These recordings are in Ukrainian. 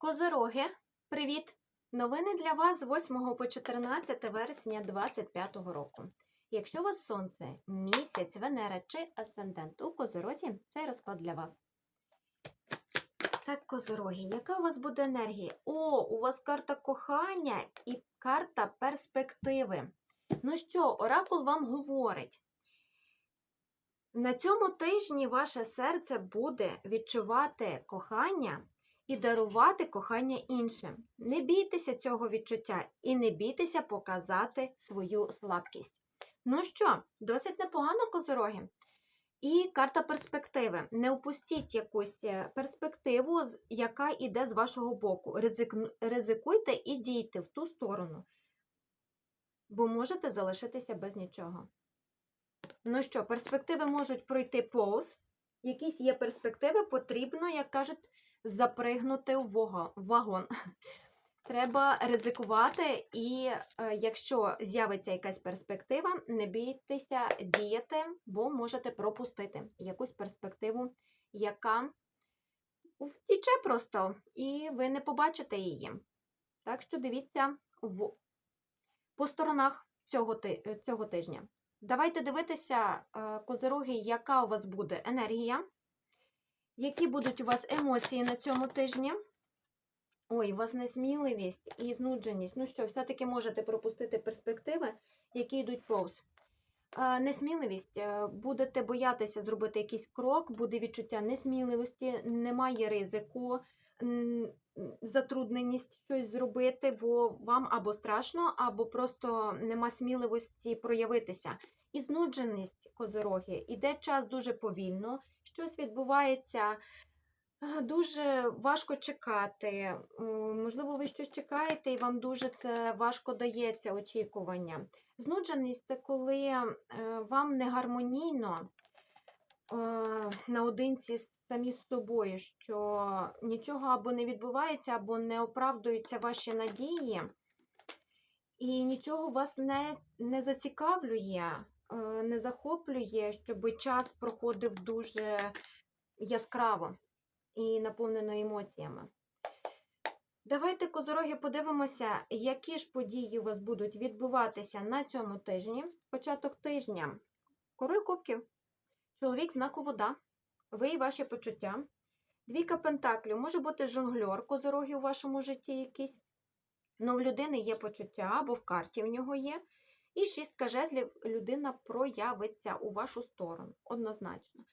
Козироги, привіт! Новини для вас з 8 по 14 вересня 2025 року. Якщо у вас сонце, місяць, Венера чи асцендент у Козирозі, цей розклад для вас. Так, Козироги, яка у вас буде енергія? О, у вас карта кохання і карта перспективи. Ну що, Оракул вам говорить? На цьому тижні ваше серце буде відчувати кохання і дарувати кохання іншим. Не бійтеся цього відчуття і не бійтеся показати свою слабкість. Ну що, досить непогано козороги. І карта перспективи. Не упустіть якусь е, перспективу, яка йде з вашого боку. Ризикуйте і дійте в ту сторону, бо можете залишитися без нічого. Ну що, перспективи можуть пройти повз. Якісь є перспективи, потрібно, як кажуть, запригнути в вагон. Треба ризикувати, і е, якщо з'явиться якась перспектива, не бійтеся діяти, бо можете пропустити якусь перспективу, яка втіче просто, і ви не побачите її. Так що дивіться в... по сторонах цього, цього тижня. Давайте дивитися, е, козироги, яка у вас буде енергія, які будуть у вас емоції на цьому тижні. Ой, у вас несміливість і знудженість. Ну що, все-таки можете пропустити перспективи, які йдуть повз. Несміливість, е, будете боятися зробити якийсь крок, буде відчуття несміливості, немає ризику, затрудненість щось зробити, бо вам або страшно, або просто нема сміливості проявитися. І знудженість козороги. Іде час дуже повільно, щось відбувається. Дуже важко чекати. Можливо, ви щось чекаєте, і вам дуже це важко дається очікування. Знудженість це коли е, вам не гармонійно е, наодинці самі з собою, що нічого або не відбувається, або не оправдуються ваші надії, і нічого вас не, не зацікавлює, не захоплює, щоб час проходив дуже яскраво і наповнено емоціями. Давайте, козороги, подивимося, які ж події у вас будуть відбуватися на цьому тижні. Початок тижня. Король кубків, чоловік знаку вода, ви і ваші почуття. Двійка пентаклів, може бути жонгльор козороги у вашому житті якийсь. Ну, в людини є почуття, або в карті в нього є. І шістка жезлів людина проявиться у вашу сторону, однозначно.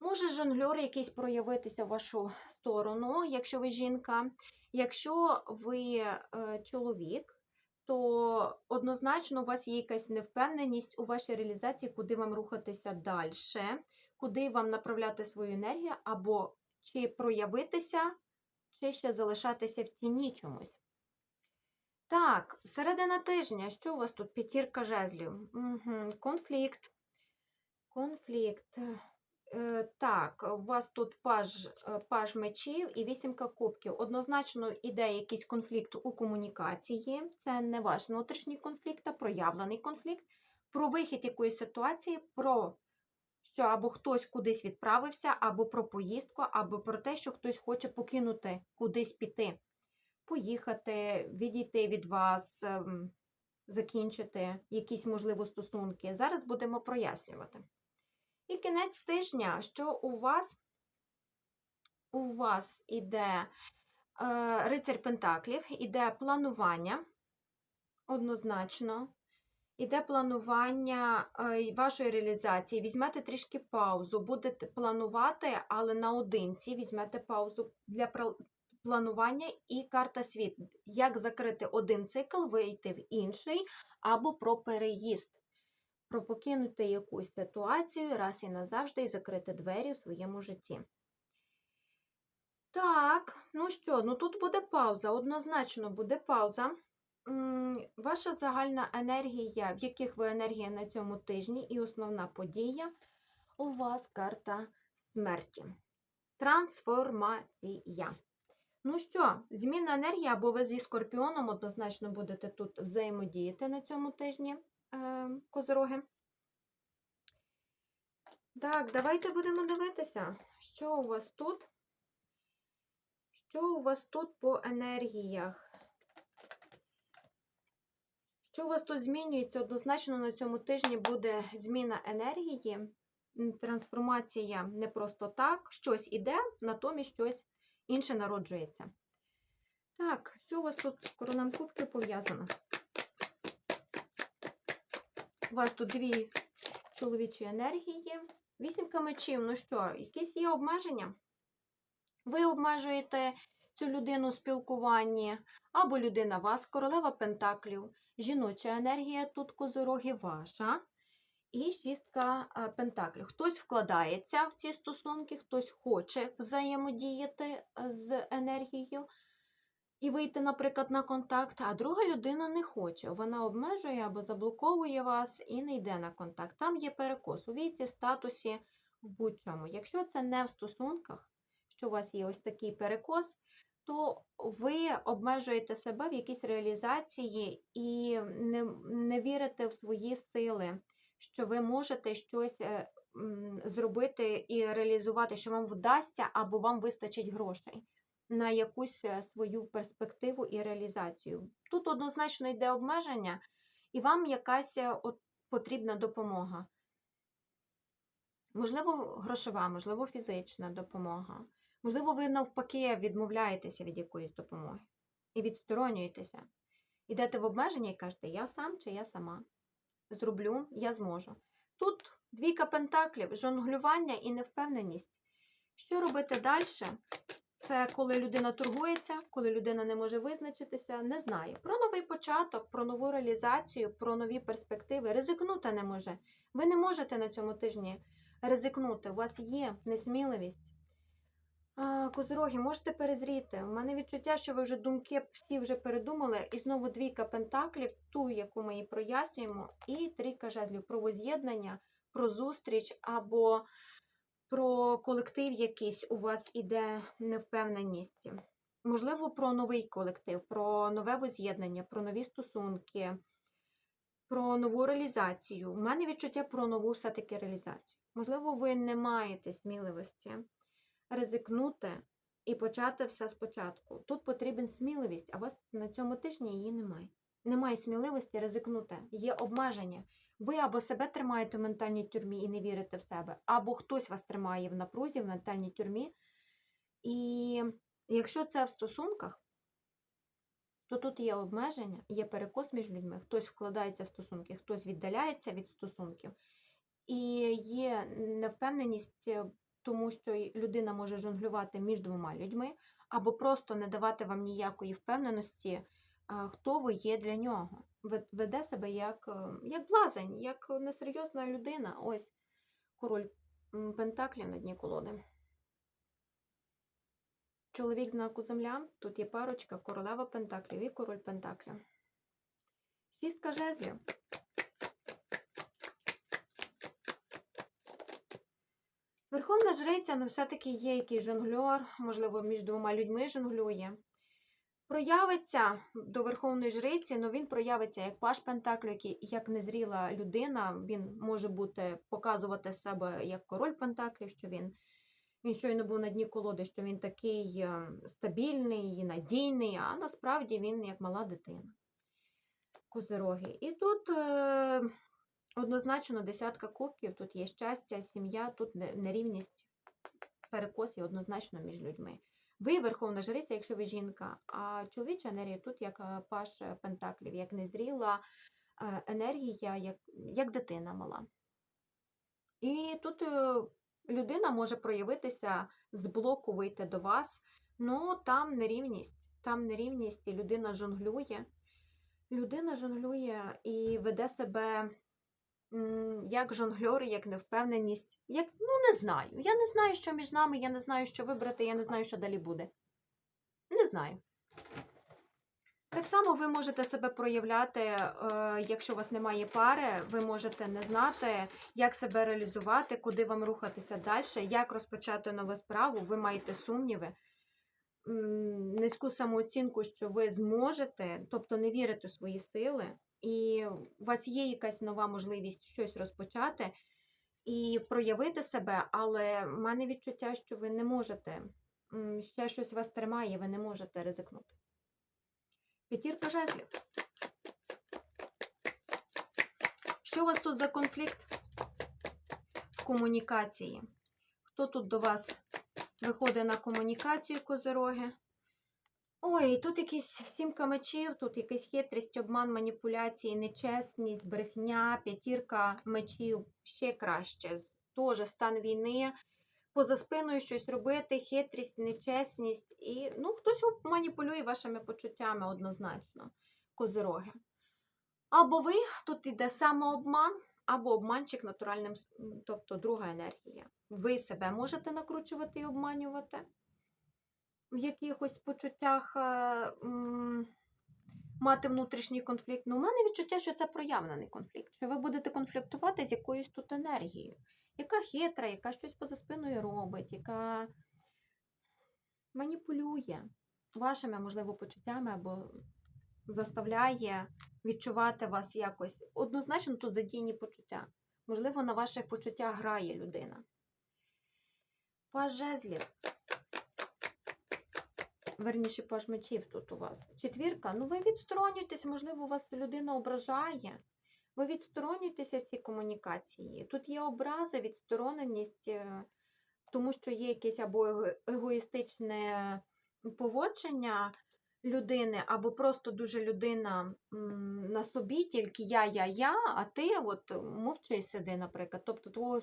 Може жонгльор якийсь проявитися в вашу сторону, якщо ви жінка. Якщо ви е, чоловік, то однозначно у вас є якась невпевненість у вашій реалізації, куди вам рухатися далі, куди вам направляти свою енергію, або чи проявитися, чи ще залишатися в тіні чомусь. Так, середина тижня, що у вас тут? П'ятірка жезлів. Угу. Конфлікт. Конфлікт. Е, Так, у вас тут паж, е, паж мечів і вісімка кубків. Однозначно іде якийсь конфлікт у комунікації. Це не ваш внутрішній конфлікт, а проявлений конфлікт. Про вихід якоїсь ситуації, про що або хтось кудись відправився, або про поїздку, або про те, що хтось хоче покинути, кудись піти, поїхати, відійти від вас, ем, закінчити якісь, можливо, стосунки. Зараз будемо прояснювати. І кінець тижня, що у вас у вас іде е, рицар Пентаклів, іде планування, однозначно, іде планування е, вашої реалізації. Візьмете трішки паузу, будете планувати, але наодинці візьмете паузу для планування і карта світ. Як закрити один цикл, вийти в інший, або про переїзд про покинути якусь ситуацію раз і назавжди і закрити двері в своєму житті. Так, ну що, ну тут буде пауза, однозначно буде пауза. Ваша загальна енергія, в яких ви енергія на цьому тижні, і основна подія у вас карта смерті. Трансформація. Ну що, зміна енергії, або ви зі скорпіоном однозначно будете тут взаємодіяти на цьому тижні е, козороги. Так, давайте будемо дивитися, що у вас тут Що у вас тут по енергіях? Що у вас тут змінюється? Однозначно на цьому тижні буде зміна енергії, трансформація не просто так, щось іде, натомість щось інше народжується. Так, що у вас тут з коронам кубків пов'язано? У вас тут дві чоловічі енергії. Вісімка мечів, ну що, якісь є обмеження? Ви обмежуєте цю людину у спілкуванні, або людина вас, королева пентаклів, жіноча енергія тут козороги ваша. І шістка е, пентаклів. Хтось вкладається в ці стосунки, хтось хоче взаємодіяти е, з енергією і вийти, наприклад, на контакт, а друга людина не хоче. Вона обмежує або заблоковує вас і не йде на контакт. Там є перекос у віці, статусі, в будь-чому. Якщо це не в стосунках, що у вас є ось такий перекос, то ви обмежуєте себе в якійсь реалізації і не, не вірите в свої сили, що ви можете щось е, зробити і реалізувати, що вам вдасться або вам вистачить грошей на якусь е, свою перспективу і реалізацію. Тут однозначно йде обмеження, і вам якась е, от потрібна допомога. Можливо, грошова, можливо, фізична допомога. Можливо, ви навпаки відмовляєтеся від якоїсь допомоги і відсторонюєтеся. Йдете в обмеження і кажете, я сам чи я сама. Зроблю, я зможу. Тут двійка пентаклів, жонглювання і невпевненість. Що робити далі? Це коли людина торгується, коли людина не може визначитися, не знає. Про новий початок, про нову реалізацію, про нові перспективи. Ризикнути не може. Ви не можете на цьому тижні ризикнути. У вас є несміливість. Козороги, можете перезріти. У мене відчуття, що ви вже думки всі вже передумали. І знову двійка пентаклів, ту, яку ми і прояснюємо, і трійка жезлів про воз'єднання, про зустріч або про колектив якийсь у вас іде невпевненість. Можливо, про новий колектив, про нове воз'єднання, про нові стосунки, про нову реалізацію. У мене відчуття про нову все-таки реалізацію. Можливо, ви не маєте сміливості ризикнути і почати все спочатку. Тут потрібен сміливість, а у вас на цьому тижні її немає. Немає сміливості ризикнути, є обмеження. Ви або себе тримаєте в ментальній тюрмі і не вірите в себе, або хтось вас тримає в напрузі, в ментальній тюрмі. І якщо це в стосунках, то тут є обмеження, є перекос між людьми. Хтось вкладається в стосунки, хтось віддаляється від стосунків. І є невпевненість, тому що людина може жонглювати між двома людьми, або просто не давати вам ніякої впевненості, хто ви є для нього. Веде себе як, е, як блазень, як несерйозна людина. Ось король пентаклів на дні колоди. Чоловік знаку земля, тут є парочка, королева пентаклів і король пентаклів. Шістка жезлів. Верховна жриця, ну все-таки є якийсь жонглер, можливо, між двома людьми жонглює. Проявиться до Верховної жриці, але він проявиться як паш Пентаклю, який як незріла людина. Він може бути показувати себе як король Пентаклів, що він, він щойно був на дні колоди, що він такий е, стабільний і надійний, а насправді він як мала дитина. Козироги. І тут е, однозначно десятка кубків, тут є щастя, сім'я, тут нерівність, перекос є однозначно між людьми. Ви верховна жриця, якщо ви жінка, а чоловіча енергія тут як е, паш пентаклів, як незріла е, енергія, як, як дитина мала. І тут е, людина може проявитися з блоку вийти до вас, ну там нерівність, там нерівність, і людина жонглює. Людина жонглює і веде себе як жонглер, як невпевненість. Як, ну, не знаю. Я не знаю, що між нами, я не знаю, що вибрати, я не знаю, що далі буде. Не знаю. Так само ви можете себе проявляти, е, якщо у вас немає пари, ви можете не знати, як себе реалізувати, куди вам рухатися далі, як розпочати нову справу, ви маєте сумніви, низьку самооцінку, що ви зможете, тобто не вірите в свої сили, і у вас є якась нова можливість щось розпочати і проявити себе, але в мене відчуття, що ви не можете ще щось вас тримає, ви не можете ризикнути. П'ятірка жезлів. Що у вас тут за конфлікт в комунікації? Хто тут до вас виходить на комунікацію козироги? Ой, тут якісь сімка мечів, тут якась хитрість, обман, маніпуляції, нечесність, брехня, п'ятірка мечів ще краще. Тоже стан війни, поза спиною щось робити, хитрість, нечесність і ну, хтось маніпулює вашими почуттями однозначно, козироги. Або ви тут іде самообман, або обманчик натуральним, тобто друга енергія. Ви себе можете накручувати і обманювати в якихось почуттях е, мати внутрішній конфлікт. Ну, у мене відчуття, що це проявлений конфлікт, що ви будете конфліктувати з якоюсь тут енергією, яка хитра, яка щось поза спиною робить, яка маніпулює вашими, можливо, почуттями або заставляє відчувати вас якось. Однозначно тут задіяні почуття. Можливо, на ваших почуттях грає людина. Паж жезлів. Верніше, паж мечів тут у вас. Четвірка. Ну, ви відсторонюєтесь, можливо, у вас людина ображає. Ви відсторонюєтеся в цій комунікації. Тут є образа, відстороненість, е, тому що є якесь або егоїстичне поводження людини, або просто дуже людина на собі, тільки я, я, я, а ти от мовчи сиди, наприклад. Тобто твого,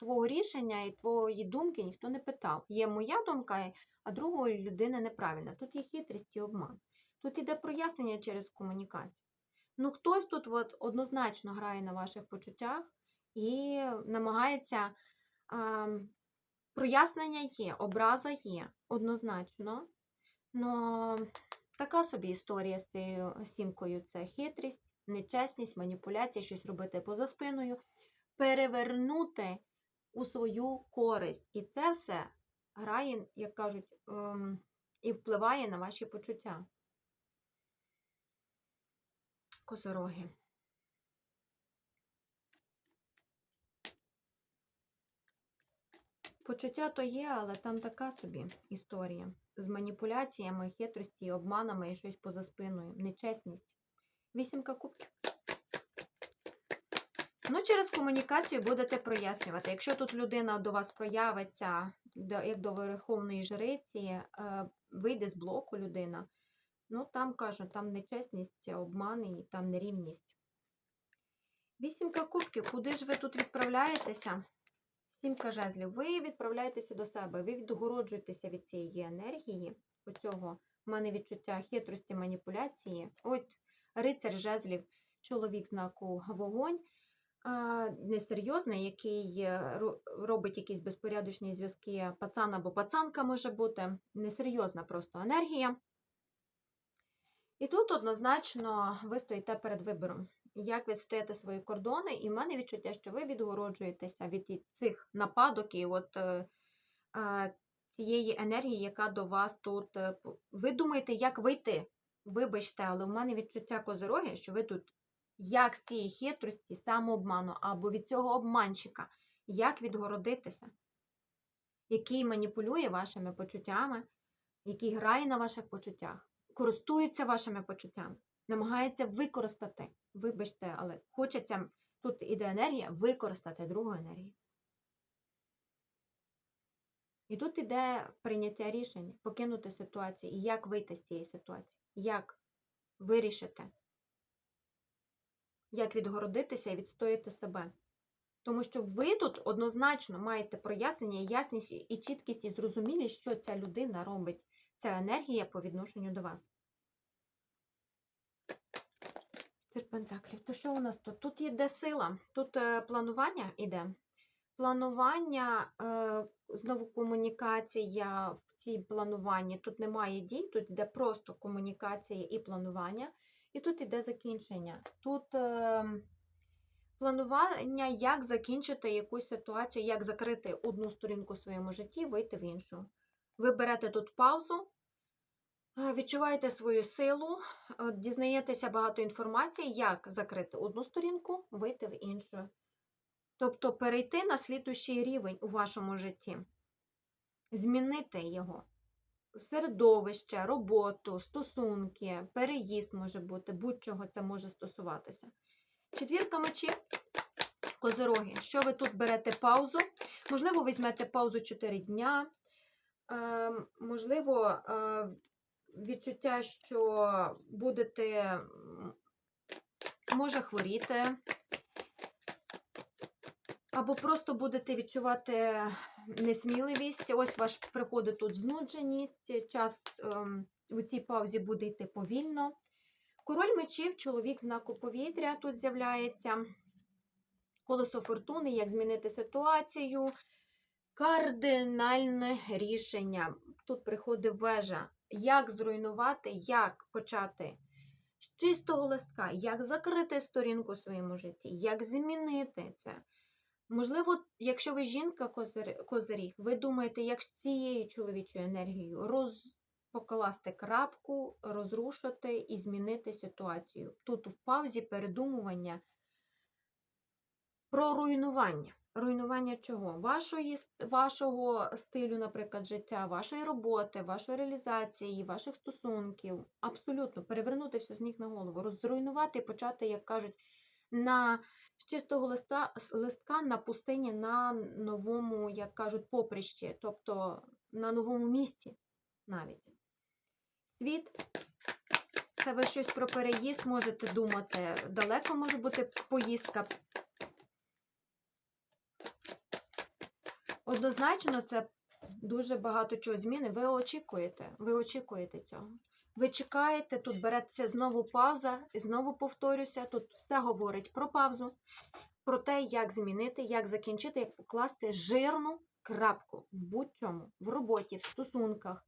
твого рішення і твоєї думки ніхто не питав. Є моя думка, а другої людини неправильна. Тут є хитрість і обман. Тут іде прояснення через комунікацію. Ну, хтось тут от однозначно грає на ваших почуттях і намагається. А, прояснення є, образа є, однозначно. Но така собі історія з цією сімкою це хитрість, нечесність, маніпуляція, щось робити поза спиною, перевернути у свою користь. І це все грає, як кажуть, ем, і впливає на ваші почуття. Козороги. Почуття то є, але там така собі історія. З маніпуляціями, хитрості, обманами і щось поза спиною. Нечесність. Вісімка кубків. Ну, через комунікацію будете прояснювати. Якщо тут людина до вас проявиться, як до верховної жриці, е, вийде з блоку людина, ну там кажу, там нечесність, обмани і там нерівність. Вісімка кубків. Куди ж ви тут відправляєтеся? Сімка жезлів. Ви відправляєтеся до себе, ви відгороджуєтеся від цієї енергії, оцього в мене відчуття хитрості, маніпуляції. От рицар жезлів, чоловік знаку вогонь, несерйозний, який е, робить якісь безпорядочні зв'язки, пацан або пацанка може бути, несерйозна просто енергія. І тут однозначно ви стоїте перед вибором як відстояти свої кордони, і в мене відчуття, що ви відгороджуєтеся від цих нападок і от е, цієї енергії, яка до вас тут. е, Ви думаєте, як вийти? Вибачте, але в мене відчуття козироги, що ви тут як з цієї хитрості, самообману або від цього обманщика, як відгородитися, який маніпулює вашими почуттями, який грає на ваших почуттях, користується вашими почуттями, намагається використати. Вибачте, але хочеться, тут іде енергія, використати другу енергію. І тут іде прийняття рішень, покинути ситуацію, і як вийти з цієї ситуації, як вирішити, як відгородитися і відстояти себе. Тому що ви тут однозначно маєте прояснення, ясність і чіткість і зрозумілість, що ця людина робить, ця енергія по відношенню до вас. Пентаклів. То що у нас тут? Тут йде сила, тут е, планування йде. Планування, е, знову комунікація в цій плануванні. Тут немає дій, тут йде просто комунікація і планування. І тут йде закінчення. Тут е, планування, як закінчити якусь ситуацію, як закрити одну сторінку в своєму житті, вийти в іншу. Ви берете тут паузу, е, відчуваєте свою силу, е, дізнаєтеся багато інформації, як закрити одну сторінку, вийти в іншу. Тобто перейти на слідущий рівень у вашому житті, змінити його. Середовище, роботу, стосунки, переїзд може бути, будь-чого це може стосуватися. Четвірка мечів, козороги. Що ви тут берете паузу? Можливо, візьмете паузу 4 дня. Е, можливо, е, відчуття, що будете, може хворіти, або просто будете відчувати несміливість. Ось ваш приходить тут знудженість, час ем, у цій паузі буде йти повільно. Король мечів, чоловік знаку повітря тут з'являється. Колесо фортуни, як змінити ситуацію. Кардинальне рішення. Тут приходить вежа. Як зруйнувати, як почати з чистого листка, як закрити сторінку в своєму житті, як змінити це. Можливо, якщо ви жінка козиріг, ви думаєте, як з цією чоловічою енергією роз... покласти крапку, розрушити і змінити ситуацію. Тут в паузі передумування про руйнування. Руйнування чого? Вашої, вашого стилю, наприклад, життя, вашої роботи, вашої реалізації, ваших стосунків. Абсолютно перевернути все з ніг на голову, розруйнувати і почати, як кажуть, на з чистого листа, листка на пустині на новому, як кажуть, поприщі, тобто на новому місці навіть. Світ це ви щось про переїзд можете думати. Далеко може бути поїздка. Однозначно, це дуже багато чого зміни. Ви очікуєте. Ви очікуєте цього. Ви чекаєте, тут береться знову пауза, і знову повторюся. Тут все говорить про паузу, про те, як змінити, як закінчити, як покласти жирну крапку в будь-чому, в роботі, в стосунках,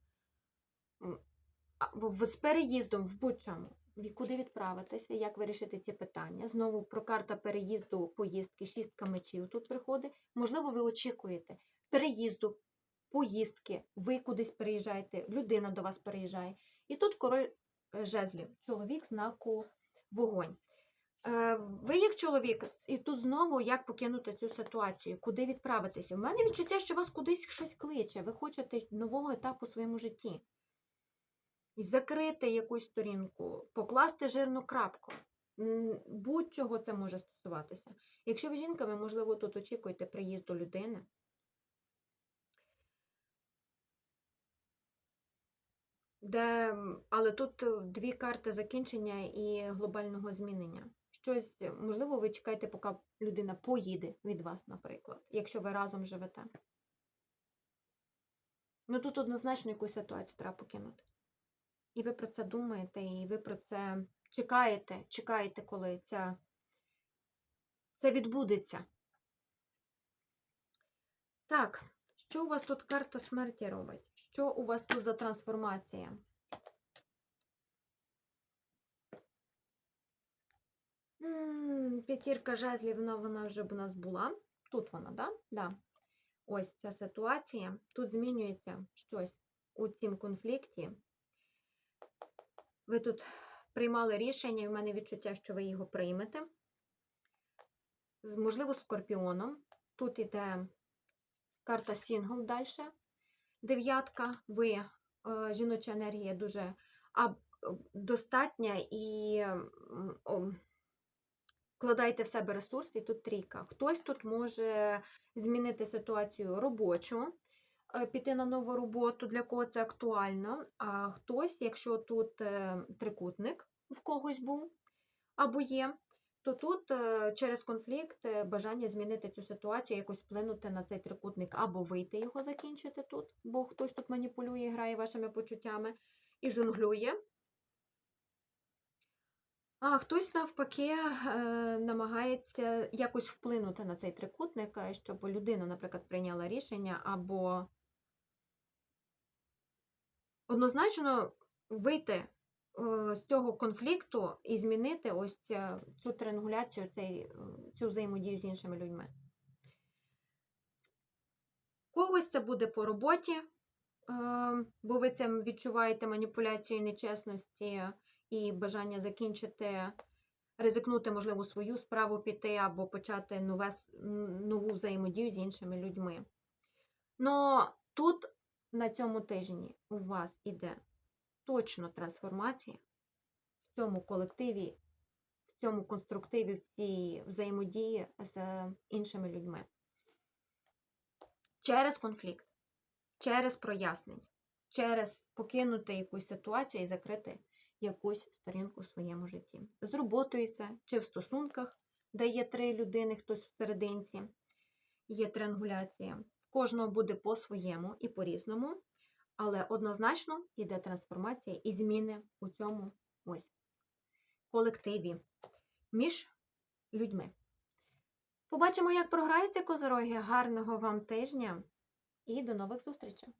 з переїздом, в будь-чому. Куди відправитися, як вирішити ці питання. Знову про карта переїзду, поїздки, шістка мечів тут приходить. Можливо, ви очікуєте переїзду, поїздки, ви кудись переїжджаєте, людина до вас переїжджає. І тут король е, жезлів, чоловік знаку вогонь. Е, Ви як чоловік, і тут знову як покинути цю ситуацію, куди відправитися. У мене відчуття, що вас кудись щось кличе. Ви хочете нового етапу в своєму житті. І закрити якусь сторінку, покласти жирну крапку. Будь-чого це може стосуватися. Якщо ви жінка, ви, можливо, тут очікуєте приїзду людини. Де, але тут е, дві карти закінчення і глобального змінення. Щось, е, можливо, ви чекаєте, поки людина поїде від вас, наприклад, якщо ви разом живете. Ну тут однозначно якусь ситуацію треба покинути. І ви про це думаєте, і ви про це чекаєте, чекаєте, коли ця... це відбудеться. Так, що у вас тут карта смерті робить? Що у вас тут за трансформація? П'ятірка жезлів, вона, вона вже б у нас була. Тут вона, да? Да. Ось ця ситуація. Тут змінюється щось у цім конфлікті. Ви тут приймали рішення, і в мене відчуття, що ви його приймете. Можливо, скорпіоном. Тут іде карта Сінгл далі. Дев'ятка. Ви, е, жіноча енергія дуже достатня і вкладаєте в себе ресурси, і тут трійка. Хтось тут може змінити ситуацію робочу, е, піти на нову роботу, для кого це актуально. А хтось, якщо тут е, трикутник в когось був або є, то тут е, через конфлікт е, бажання змінити цю ситуацію, якось вплинути на цей трикутник, або вийти його закінчити тут, бо хтось тут маніпулює, грає вашими почуттями і жонглює. А хтось навпаки е, намагається якось вплинути на цей трикутник, щоб людина, наприклад, прийняла рішення або однозначно вийти з цього конфлікту і змінити ось цю триангуляцію, е, цю взаємодію з іншими людьми. Когось це буде по роботі, е, бо ви цим відчуваєте маніпуляцію нечесності і бажання закінчити, ризикнути, можливо, свою справу піти або почати нове, нову взаємодію з іншими людьми. Но тут на цьому тижні у вас іде точно трансформація в цьому колективі, в цьому конструктиві, в цій взаємодії з іншими людьми. Через конфлікт, через прояснення, через покинути якусь ситуацію і закрити якусь сторінку в своєму житті. З роботою це чи в стосунках, де є три людини, хтось всерединці, є триангуляція. В кожного буде по-своєму і по-різному, але однозначно йде трансформація і зміни у цьому ось колективі між людьми. Побачимо, як програється козороги. Гарного вам тижня і до нових зустрічей!